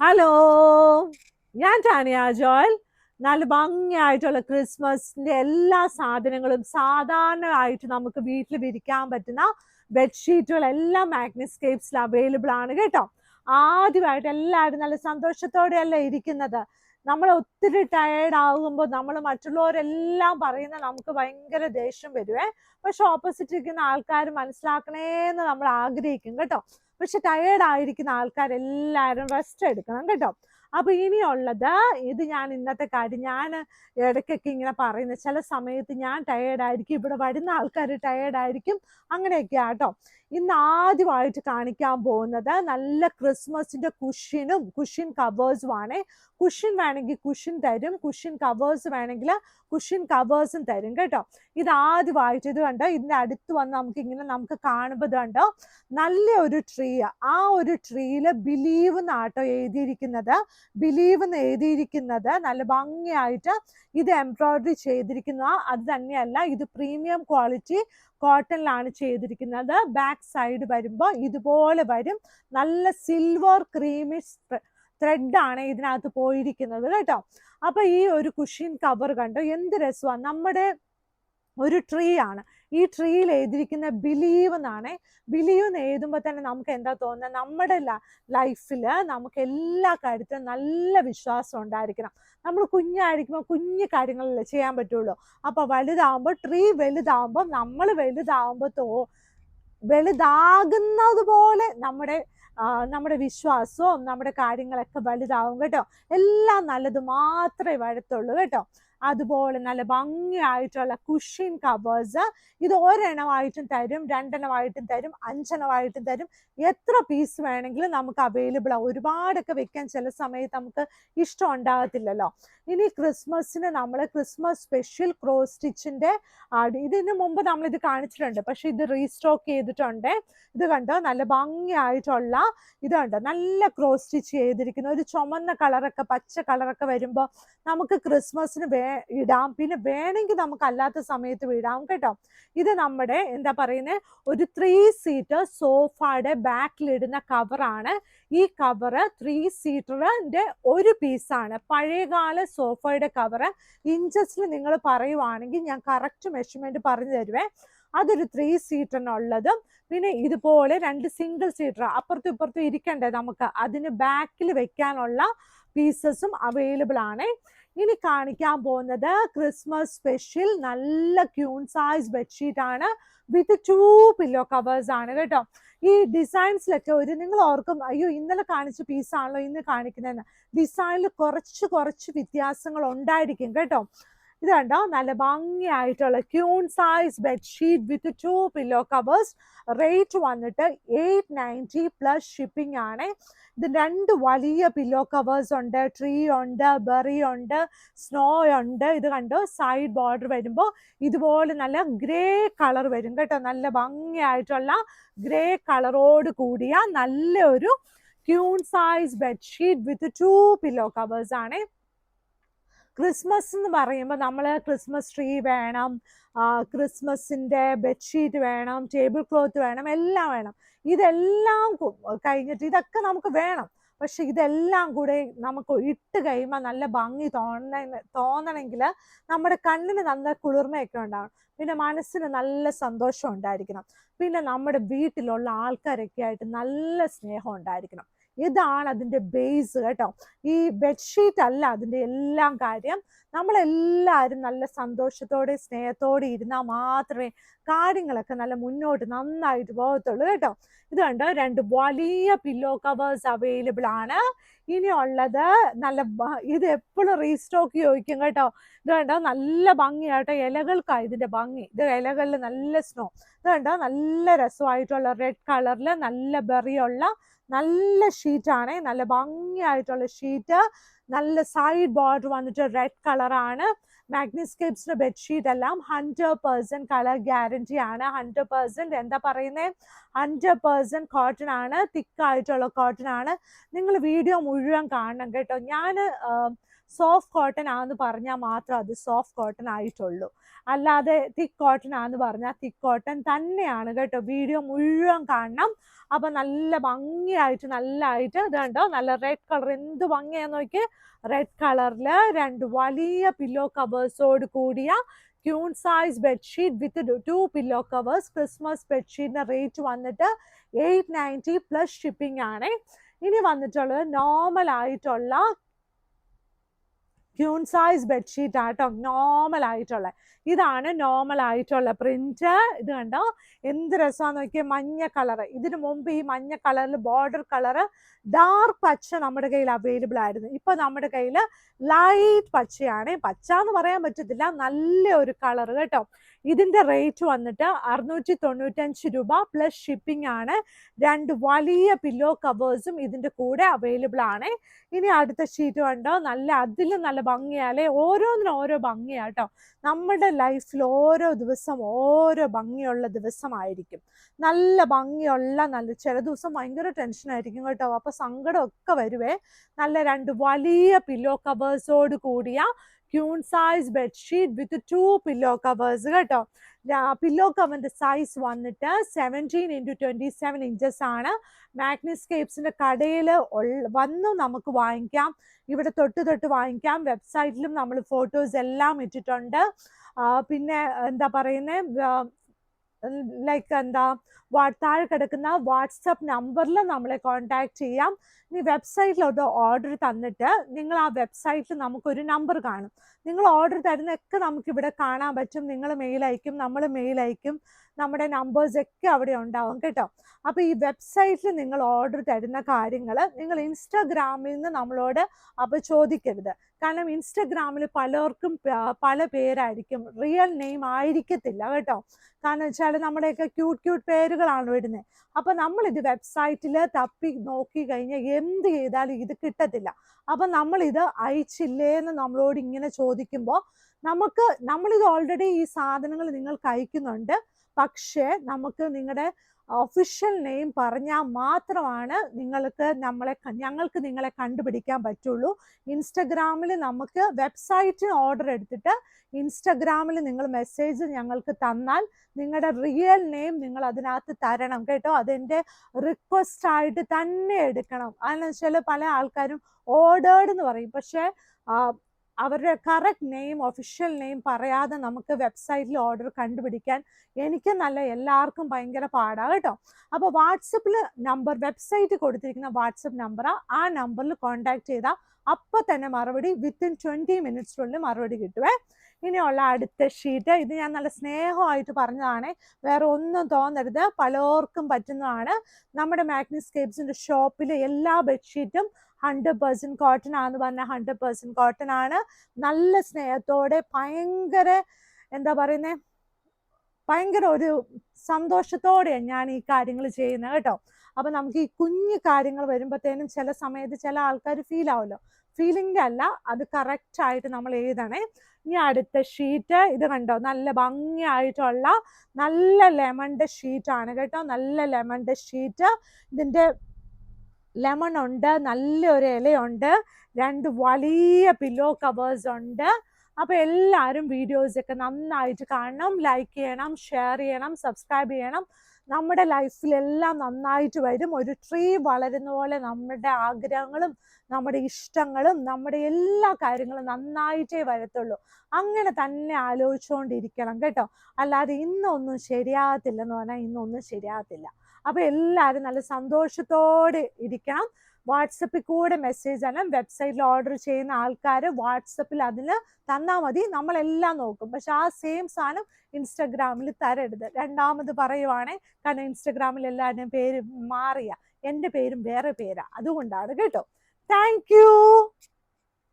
Hello ഞാൻ Tanya Joel. നല്ല ഭംഗിയായിട്ടുള്ള ക്രിസ്മസിന്റെ എല്ലാ സാധനങ്ങളും സാധാരണയായിട്ട് നമുക്ക് വീട്ടിൽ വിരിക്കാൻ പറ്റുന്ന ബെഡ്ഷീറ്റുകൾ എല്ലാം മാഗ്നസ്കേപ്സിൽ അവൈലബിൾ ആണ് കേട്ടോ. ആദ്യമായിട്ട് എല്ലാവരും നല്ല സന്തോഷത്തോടെയല്ല ഇരിക്കുന്നത്. നമ്മൾ ഒത്തിരി ടയേർഡ് ആകുമ്പോൾ നമ്മൾ മറ്റുള്ളവരെല്ലാം പറയുന്ന നമുക്ക് ഭയങ്കര ദേഷ്യം വരുവേ. പക്ഷെ ഓപ്പോസിറ്റ് ഇരിക്കുന്ന ആൾക്കാർ മനസ്സിലാക്കണേന്ന് നമ്മൾ ആഗ്രഹിക്കും കേട്ടോ. പക്ഷെ ടയേർഡ് ആയിരിക്കുന്ന ആൾക്കാരെല്ലാവരും റെസ്റ്റ് എടുക്കണം കേട്ടോ. അപ്പൊ ഇനിയുള്ളത് ഇത് ഞാൻ ഇന്നത്തെ കാര്യം ഞാൻ ഇടയ്ക്കൊക്കെ ഇങ്ങനെ പറയുന്ന ചില സമയത്ത് ഞാൻ ടയേർഡ് ആയിരിക്കും ഇവിടെ വരുന്ന ആൾക്കാർ ടയേർഡ് ആയിരിക്കും അങ്ങനെയൊക്കെയാ കേട്ടോ. ഇന്ന് ആദ്യമായിട്ട് കാണിക്കാൻ പോകുന്നത് നല്ല ക്രിസ്മസിന്റെ കുഷിനും കുഷിൻ കവേഴ്സും ആണേ. കുഷിൻ വേണമെങ്കിൽ കുഷിൻ തരും കുഷിൻ കവേഴ്സ് വേണമെങ്കിൽ കുഷിൻ കവേഴ്സും തരും കേട്ടോ. ഇത് ആദ്യമായിട്ട് ഇത് കണ്ടോ? ഇതിന്റെ അടുത്ത് വന്ന് നമുക്ക് ഇങ്ങനെ നമുക്ക് കാണുമ്പോൾ കണ്ടോ? നല്ല ഒരു ട്രീ ആ. ഒരു ട്രീയിൽ ബിലീവ് എന്നാട്ടോ എഴുതിയിരിക്കുന്നത്. ബിലീവ് എന്ന് എഴുതിയിരിക്കുന്നത് നല്ല ഭംഗിയായിട്ട് ഇത് എംബ്രോയിഡറി ചെയ്തിരിക്കുന്ന അത് തന്നെയല്ല ഇത് പ്രീമിയം ക്വാളിറ്റി കോട്ടണിലാണ് ചെയ്തിരിക്കുന്നത്. ബാക്ക് സൈഡ് വരുമ്പോൾ ഇതുപോലെ വരും. നല്ല സിൽവർ ക്രീമിഷ് ത്രെഡാണ് ഇതിനകത്ത് പോയിരിക്കുന്നത് കേട്ടോ. അപ്പൊ ഈ ഒരു കുഷിൻ കവർ കണ്ടോ? എന്ത് രസമാണ് നമ്മുടെ ഒരു ട്രീ ആണ്. ഈ ട്രീയിൽ എഴുതിയിരിക്കുന്ന ബിലീവ് എന്നാണ്. ബിലീവ് എന്ന് എഴുതുമ്പോൾ തന്നെ നമുക്ക് എന്താ തോന്നുന്നത്? നമ്മുടെ ലൈഫിൽ നമുക്ക് എല്ലാ കാര്യത്തിലും നല്ല വിശ്വാസം ഉണ്ടായിരിക്കണം. നമ്മൾ കുഞ്ഞായിരിക്കുമ്പോൾ കുഞ്ഞു കാര്യങ്ങളല്ലേ ചെയ്യാൻ പറ്റുള്ളൂ. അപ്പോൾ വലുതാവുമ്പോൾ ട്രീ വലുതാവുമ്പോൾ നമ്മൾ വലുതാവുമ്പോൾ തോ വലുതാകുന്നത് പോലെ നമ്മുടെ നമ്മുടെ വിശ്വാസവും നമ്മുടെ കാര്യങ്ങളൊക്കെ വലുതാവും കേട്ടോ. എല്ലാം നല്ലത് മാത്രമേ വരത്തുള്ളൂ കേട്ടോ. അതുപോലെ നല്ല ഭംഗിയായിട്ടുള്ള കുഷിൻ കവേഴ്സ് ഇത് ഒരെണ്ണമായിട്ടും തരും രണ്ടെണ്ണമായിട്ടും തരും അഞ്ചെണ്ണമായിട്ടും തരും. എത്ര പീസ് വേണമെങ്കിലും നമുക്ക് അവൈലബിൾ ആണ് ഒരുപാടൊക്കെ വെക്കാൻ ചില സമയത്ത് നമുക്ക് ഇഷ്ടം ഉണ്ടാകത്തില്ലല്ലോ. ഇനി ക്രിസ്മസിന് നമ്മൾ ക്രിസ്മസ് സ്പെഷ്യൽ ക്രോസ് സ്റ്റിച്ചിന്റെ ഇതിന് മുമ്പ് നമ്മൾ ഇത് കാണിച്ചിട്ടുണ്ട്. പക്ഷെ ഇത് റീസ്റ്റോക്ക് ചെയ്തിട്ടുണ്ട്. ഇത് കണ്ടോ? നല്ല ഭംഗിയായിട്ടുള്ള ഇത് കണ്ടോ? നല്ല ക്രോസ് സ്റ്റിച്ച് ചെയ്തിരിക്കുന്ന. ഒരു ചുമന്ന കളറൊക്കെ പച്ച കളറൊക്കെ വരുമ്പോൾ നമുക്ക് ക്രിസ്മസിന് വേ ഇടാം. പിന്നെ വേണമെങ്കിൽ നമുക്ക് അല്ലാത്ത സമയത്ത് ഇടാം കേട്ടോ. ഇത് നമ്മുടെ എന്താ പറയുന്നത് ഒരു ത്രീ സീറ്റർ സോഫയുടെ ബാക്കിലിടുന്ന കവറാണ് ഈ കവറ് ത്രീ സീറ്ററിന്റെ ഒരു പീസാണ് പഴയകാല സോഫയുടെ കവറ് ഇഞ്ചസിൽ നിങ്ങൾ പറയുവാണെങ്കിൽ ഞാൻ കറക്റ്റ് മെഷർമെന്റ് പറഞ്ഞു തരുവേ. അതൊരു ത്രീ സീറ്ററിനുള്ളതും പിന്നെ ഇതുപോലെ രണ്ട് സിംഗിൾ സീറ്റർ അപ്പുറത്തും ഇപ്പുറത്തും ഇരിക്കണ്ടേ നമുക്ക്? അതിന് ബാക്കിൽ വെക്കാനുള്ള പീസസും അവൈലബിൾ ആണ്. ഇനി കാണിക്കാൻ പോകുന്നത് ക്രിസ്മസ് സ്പെഷ്യൽ നല്ല ക്യൂൺ സൈസ് ബെഡ്ഷീറ്റ് ആണ് വിത്ത് ടു പില്ലോ കവേഴ്സ് ആണ് കേട്ടോ. ഈ ഡിസൈൻസിലൊക്കെ ഒരു നിങ്ങൾ ഓർക്കും അയ്യോ ഇന്നലെ കാണിച്ച പീസാണല്ലോ ഇന്ന് കാണിക്കുന്നതെന്ന്. ഡിസൈനിൽ കുറച്ച് കുറച്ച് വ്യത്യാസങ്ങൾ ഉണ്ടായിരിക്കും കേട്ടോ. ഇത് കണ്ടോ? നല്ല ഭംഗിയായിട്ടുള്ള queen size bedsheet with two pillow covers rate വന്നിട്ട് എയ്റ്റ് നയന്റി പ്ലസ് ഷിപ്പിംഗ് ആണ്. ഇത് രണ്ട് വലിയ പില്ലോ കവേഴ്സ് ഉണ്ട്. ട്രീ ഉണ്ട് ബെറി ഉണ്ട് സ്നോ ഉണ്ട്. ഇത് കണ്ടോ? സൈഡ് ബോർഡർ വരുമ്പോൾ ഇതുപോലെ നല്ല ഗ്രേ കളർ വരും കേട്ടോ. നല്ല ഭംഗിയായിട്ടുള്ള ഗ്രേ കളറോട് കൂടിയ നല്ല ഒരു queen size bedsheet with two pillow covers ആണ്. ക്രിസ്മസ് എന്ന് പറയുമ്പോൾ നമ്മൾ ക്രിസ്മസ് ട്രീ വേണം ക്രിസ്മസിന്റെ ബെഡ്ഷീറ്റ് വേണം ടേബിൾ ക്ലോത്ത് വേണം എല്ലാം വേണം. ഇതെല്ലാം കഴിഞ്ഞിട്ട് ഇതൊക്കെ നമുക്ക് വേണം. പക്ഷെ ഇതെല്ലാം കൂടെ നമുക്ക് ഇട്ട് കഴിയുമ്പോൾ നല്ല ഭംഗി തോന്ന തോന്നണമെങ്കിൽ നമ്മുടെ കണ്ണിന് നല്ല കുളിർമയൊക്കെ ഉണ്ടാവണം. പിന്നെ മനസ്സിന് നല്ല സന്തോഷം ഉണ്ടായിരിക്കണം. പിന്നെ നമ്മുടെ വീട്ടിലുള്ള ആൾക്കാരൊക്കെ ആയിട്ട് നല്ല സ്നേഹം ഉണ്ടായിരിക്കണം. ഇതാണ് അതിന്റെ ബേസ് കേട്ടോ. ഈ ബെഡ്ഷീറ്റ് അല്ല അതിന്റെ എല്ലാം കാര്യം. നമ്മളെല്ലാവരും നല്ല സന്തോഷത്തോടെ സ്നേഹത്തോടെ ഇരുന്നാൽ മാത്രമേ കാര്യങ്ങളൊക്കെ നല്ല മുന്നോട്ട് നന്നായിട്ട് പോകത്തുള്ളൂ കേട്ടോ. ഇത് കണ്ടോ? രണ്ട് വലിയ പില്ലോ കവേഴ്സ് അവൈലബിൾ ആണ്. ഇനി ഉള്ളത് നല്ല ഇത് എപ്പോഴും റീസ്റ്റോക്ക് ചോദിക്കും കേട്ടോ. ഇത് കണ്ടോ നല്ല ഭംഗിയാട്ടോ. ഇലകൾക്കാണ് ഇതിന്റെ ഭംഗി. ഇത് ഇലകളിൽ നല്ല സ്നോ ഇത് കണ്ടോ നല്ല രസമായിട്ടുള്ള റെഡ് കളറിൽ നല്ല ബെറിയുള്ള നല്ല ഷീറ്റാണ് നല്ല ഭംഗിയായിട്ടുള്ള ഷീറ്റ് നല്ല സൈഡ് ബോർഡർ വന്നിട്ട് റെഡ് കളറാണ് മാഗ്നിസ്കേപ്സിന്റെ ബെഡ്ഷീറ്റ് എല്ലാം ഹൺഡ്രഡ് പേഴ്സെന്റ് കളർ ഗ്യാരണ്ടി ആണ്. ഹൺഡ്രഡ് പേഴ്സെന്റ് എന്താ പറയുന്നത് ഹൺഡ്രഡ് പേഴ്സെന്റ് കോട്ടൺ ആണ്. തിക്കായിട്ടുള്ള കോട്ടൺ ആണ്. നിങ്ങൾ വീഡിയോ മുഴുവൻ കാണണം കേട്ടോ. ഞാൻ സോഫ്റ്റ് കോട്ടൺ ആണെന്ന് പറഞ്ഞാൽ മാത്രം അത് സോഫ്റ്റ് കോട്ടൺ ആയിട്ടുള്ളൂ. അല്ലാതെ തിക്ക് കോട്ടൺ ആണെന്ന് പറഞ്ഞാൽ തിക്ക് കോട്ടൺ തന്നെയാണ് കേട്ടോ. വീഡിയോ മുഴുവൻ കാണണം. അപ്പം നല്ല ഭംഗിയായിട്ട് നല്ല ആയിട്ട് ഇത് കണ്ടോ? നല്ല റെഡ് കളർ എന്ത് ഭംഗിയാന്ന് നോക്കി റെഡ് കളറിൽ രണ്ട് വലിയ പില്ലോ കവേഴ്സോട് കൂടിയ queen size bedsheet with two pillow covers Christmas ബെഡ്ഷീറ്റിന്റെ rate വന്നിട്ട് എയ്റ്റ് നയന്റി പ്ലസ് ഷിപ്പിംഗ് ആണ്. ഇനി വന്നിട്ടുള്ളത് നോർമൽ ആയിട്ടുള്ള ക്യൂൺ സൈസ് ബെഡ്ഷീറ്റ് ആട്ടോ നോർമൽ ആയിട്ടുള്ള ഇതാണ് നോർമൽ ആയിട്ടുള്ള പ്രിന്റ് ഇത് കണ്ടോ? എന്ത് രസമാണെന്ന് നോക്കിയാൽ മഞ്ഞ കളർ ഇതിനു മുമ്പ് ഈ മഞ്ഞ കളറിൽ ബോർഡർ കളർ ഡാർക്ക് പച്ച നമ്മുടെ കയ്യിൽ അവൈലബിൾ ആയിരുന്നു. ഇപ്പൊ നമ്മുടെ കയ്യിൽ ലൈറ്റ് പച്ചയാണ്. പച്ച എന്ന് പറയാൻ പറ്റത്തില്ല. നല്ല ഒരു കളർ കേട്ടോ. ഇതിന്റെ റേറ്റ് വന്നിട്ട് അറുന്നൂറ്റി തൊണ്ണൂറ്റഞ്ച് രൂപ പ്ലസ് ഷിപ്പിംഗ് ആണ്. രണ്ട് വലിയ പില്ലോ കവേഴ്സും ഇതിന്റെ കൂടെ അവൈലബിൾ ആണ്. ഇനി അടുത്ത ഷീറ്റ് കണ്ടോ? നല്ല അതിലും നല്ല ഭംഗിയാലേ? ഓരോന്നിനും ഓരോ ഭംഗിയാട്ടോ. നമ്മുടെ ലൈഫിൽ ഓരോ ദിവസം ഓരോ ഭംഗിയുള്ള ദിവസമായിരിക്കും. നല്ല ഭംഗിയുള്ള നല്ല ചില ദിവസം ഭയങ്കര ടെൻഷൻ ആയിരിക്കും കേട്ടോ. അപ്പൊ സങ്കടമൊക്കെ വരുവേ. നല്ല രണ്ട് വലിയ പില്ലോ കവേഴ്സോട് കൂടിയ queen size bedsheet with two pillow covers കേട്ടോ. പില്ലോ കവറിന്റെ സൈസ് വന്നിട്ട് seventeen into twenty seven inches ആണ് മാഗ്നിസ്കേപ്സിന്റെ കടയിൽ വന്ന് നമുക്ക് വാങ്ങിക്കാം. ഇവിടെ തൊട്ട് തൊട്ട് വാങ്ങിക്കാം. വെബ്സൈറ്റിലും നമ്മൾ ഫോട്ടോസ് എല്ലാം ഇട്ടിട്ടുണ്ട്. പിന്നെ എന്താ പറയുന്നത് ലൈക്ക് എന്താ താഴെ കിടക്കുന്ന വാട്സപ്പ് നമ്പറിൽ നമ്മളെ കോൺടാക്ട് ചെയ്യാം. ഇനി വെബ്സൈറ്റിലോട്ട് ഓർഡർ തന്നിട്ട് നിങ്ങൾ ആ വെബ്സൈറ്റിൽ നമുക്കൊരു നമ്പർ കാണും. നിങ്ങൾ ഓർഡർ തരുന്നതൊക്കെ നമുക്കിവിടെ കാണാൻ പറ്റും. നിങ്ങൾ മെയിൽ അയക്കും നമ്മൾ മെയിൽ അയക്കും. നമ്മുടെ നമ്പേഴ്സ് ഒക്കെ അവിടെ ഉണ്ടാവും കേട്ടോ. അപ്പോൾ ഈ വെബ്സൈറ്റിൽ നിങ്ങൾ ഓർഡർ തരുന്ന കാര്യങ്ങൾ നിങ്ങൾ ഇൻസ്റ്റാഗ്രാമിൽ നിന്ന് നമ്മളോട് അപ്പോൾ ചോദിക്കരുത്. കാരണം ഇൻസ്റ്റഗ്രാമിൽ പലർക്കും പല പേരായിരിക്കും. റിയൽ നെയിം ആയിരിക്കത്തില്ല കേട്ടോ. കാരണം വെച്ചാൽ നമ്മുടെയൊക്കെ ക്യൂട്ട് ക്യൂട്ട് പേരുകളാണ് വരുന്നത് അപ്പൊ നമ്മൾ ഇത് വെബ്സൈറ്റിൽ തപ്പി നോക്കി കഴിഞ്ഞാൽ എന്ത് ചെയ്താലും ഇത് കിട്ടത്തില്ല. അപ്പൊ നമ്മൾ ഇത് അയച്ചില്ലേ എന്ന് നമ്മളോട് ഇങ്ങനെ ചോദിക്കുമ്പോൾ നമുക്ക് നമ്മളിത് ഓൾറെഡി ഈ സാധനങ്ങൾ നിങ്ങൾക്ക് അയക്കുന്നുണ്ട്. പക്ഷേ നമുക്ക് നിങ്ങളുടെ ഒഫീഷ്യൽ നെയിം പറഞ്ഞാൽ മാത്രമാണ് നിങ്ങൾക്ക് നമ്മളെ ഞങ്ങൾക്ക് നിങ്ങളെ കണ്ടുപിടിക്കാൻ പറ്റുള്ളൂ. ഇൻസ്റ്റഗ്രാമിൽ നമുക്ക് വെബ്സൈറ്റിന് ഓർഡർ എടുത്തിട്ട് ഇൻസ്റ്റഗ്രാമിൽ നിങ്ങൾ മെസ്സേജ് ഞങ്ങൾക്ക് തന്നാൽ നിങ്ങളുടെ റിയൽ നെയിം നിങ്ങൾ അതിനകത്ത് തരണം കേട്ടോ. അതെന്റെ റിക്വസ്റ്റ് ആയിട്ട് തന്നെ എടുക്കണം. അതെന്ന് വെച്ചാൽ പല ആൾക്കാരും ഓർഡേർഡ് എന്ന് പറയും. പക്ഷേ അവരുടെ കറക്റ്റ് നെയിം ഒഫീഷ്യൽ നെയിം പറയാതെ നമുക്ക് വെബ്സൈറ്റിൽ ഓർഡർ കണ്ടുപിടിക്കാൻ എനിക്ക് നല്ല എല്ലാവർക്കും ഭയങ്കര പാടാണ് കേട്ടോ. അപ്പോൾ വാട്സപ്പിൽ നമ്പർ വെബ്സൈറ്റ് കൊടുത്തിരിക്കുന്ന വാട്സപ്പ് നമ്പർ ആ നമ്പറിൽ കോൺടാക്ട് ചെയ്താൽ അപ്പോൾ തന്നെ മറുപടി വിത്തിൻ ട്വന്റി മിനിറ്റ്സിനുള്ളിൽ മറുപടി കിട്ടുവേ. ഇനിയുള്ള അടുത്ത ഷീറ്റ് ഇത് ഞാൻ നല്ല സ്നേഹമായിട്ട് പറഞ്ഞതാണ്. വേറെ ഒന്നും തോന്നരുത്. പലർക്കും പറ്റുന്നതാണ്. നമ്മുടെ മാഗ്നിസ്കേപ്സിന്റെ ഷോപ്പിൽ എല്ലാ ബെഡ്ഷീറ്റും ഹൺഡ്രഡ് പെർസെന്റ് കോട്ടൺ ആണെന്ന് പറഞ്ഞാൽ ഹൺഡ്രഡ് പെർസെന്റ് കോട്ടൺ ആണ്. നല്ല സ്നേഹത്തോടെ ഭയങ്കര എന്താ പറയുന്നത് ഭയങ്കര ഒരു സന്തോഷത്തോടെയാണ് ഞാൻ ഈ കാര്യങ്ങൾ ചെയ്യുന്നത് കേട്ടോ. അപ്പൊ നമുക്ക് ഈ കുഞ്ഞു കാര്യങ്ങൾ വരുമ്പോഴത്തേനും ചില സമയത്ത് ചില ആൾക്കാർ ഫീൽ ആവുമല്ലോ. ഫീലിംഗ് അല്ല അത് കറക്റ്റ് ആയിട്ട് നമ്മൾ എഴുതണേ. ഇനി അടുത്ത ഷീറ്റ് ഇത് കണ്ടോ? നല്ല ഭംഗിയായിട്ടുള്ള നല്ല ലെമണിന്റെ ഷീറ്റാണ് കേട്ടോ. നല്ല ലെമണിന്റെ ഷീറ്റ് ഇതിന്റെ ലെമൺ ഉണ്ട് നല്ലൊരു ഇലയുണ്ട് രണ്ട് വലിയ പില്ലോ കവേഴ്സ് ഉണ്ട്. അപ്പോൾ എല്ലാവരും വീഡിയോസ് ഒക്കെ നന്നായിട്ട് കാണണം ലൈക്ക് ചെയ്യണം ഷെയർ ചെയ്യണം സബ്സ്ക്രൈബ് ചെയ്യണം. നമ്മുടെ ലൈഫിലെല്ലാം നന്നായിട്ട് വരും. ഒരു ട്രീ വളരുന്ന പോലെ നമ്മുടെ ആഗ്രഹങ്ങളും നമ്മുടെ ഇഷ്ടങ്ങളും നമ്മുടെ എല്ലാ കാര്യങ്ങളും നന്നായിട്ടേ വരത്തുള്ളൂ. അങ്ങനെ തന്നെ ആലോചിച്ചുകൊണ്ടിരിക്കണം കേട്ടോ. അല്ലാതെ ഇന്നൊന്നും ശരിയാകത്തില്ലെന്ന് പറഞ്ഞാൽ ഇന്നൊന്നും ശരിയാകത്തില്ല. അപ്പൊ എല്ലാവരും നല്ല സന്തോഷത്തോടെ ഇരിക്കാം വാട്സപ്പിൽ കൂടെ മെസ്സേജ് ആണ് വെബ്സൈറ്റിൽ ഓർഡർ ചെയ്യുന്ന ആൾക്കാർ വാട്സപ്പിൽ അതിന് തന്നാൽ മതി. നമ്മളെല്ലാം നോക്കും. പക്ഷെ ആ സെയിം സാധനം ഇൻസ്റ്റഗ്രാമിൽ തരരുത്. രണ്ടാമത് പറയുവാണേ കാരണം ഇൻസ്റ്റഗ്രാമിൽ എല്ലാവരുടെയും പേര് മാറിയ. എന്റെ പേരും വേറെ പേരാ. അതുകൊണ്ടാണ് കേട്ടോ. താങ്ക്